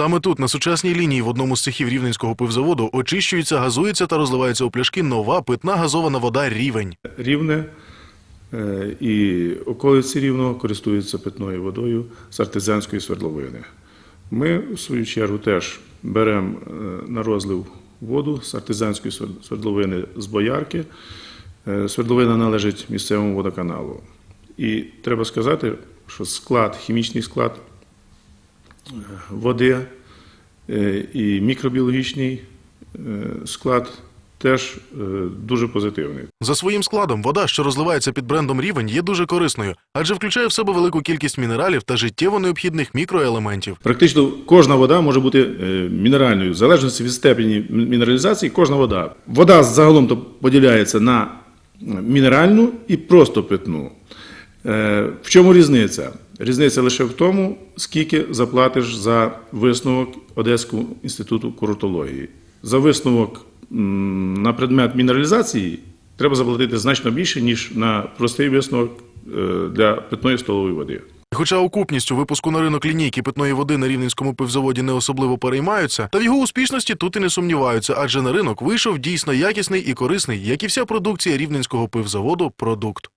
Саме тут, на сучасній лінії, в одному з цехів рівненського пивзаводу, очищується, газується та розливається у пляшки нова питна газована вода рівень. Рівне е, і околиці Рівного користуються питною водою з артезіанської свердловини. Ми, в свою чергу, теж беремо е, на розлив воду з артезіанської свер- свердловини з боярки. Е, Свердловина належить місцевому водоканалу. І треба сказати, що склад, хімічний склад води е, і мікробіологічний е, склад теж е, дуже позитивний. За своїм складом, вода, що розливається під брендом рівень, є дуже корисною, адже включає в себе велику кількість мінералів та життєво необхідних мікроелементів. Практично кожна вода може бути мінеральною, в залежності від степені мінералізації, кожна вода. Вода загалом то поділяється на мінеральну і просто питну. Е, В чому різниця? Різниця лише в тому, скільки заплатиш за висновок Одеського інституту курортології. За висновок на предмет мінералізації треба заплатити значно більше, ніж на простий висновок е, для питної столової води. Хоча окупністю випуску на ринок лінійки питної води на рівненському пивзаводі не особливо переймаються, та в його успішності тут і не сумніваються, адже на ринок вийшов дійсно якісний і корисний, як і вся продукція рівненського пивзаводу, продукт.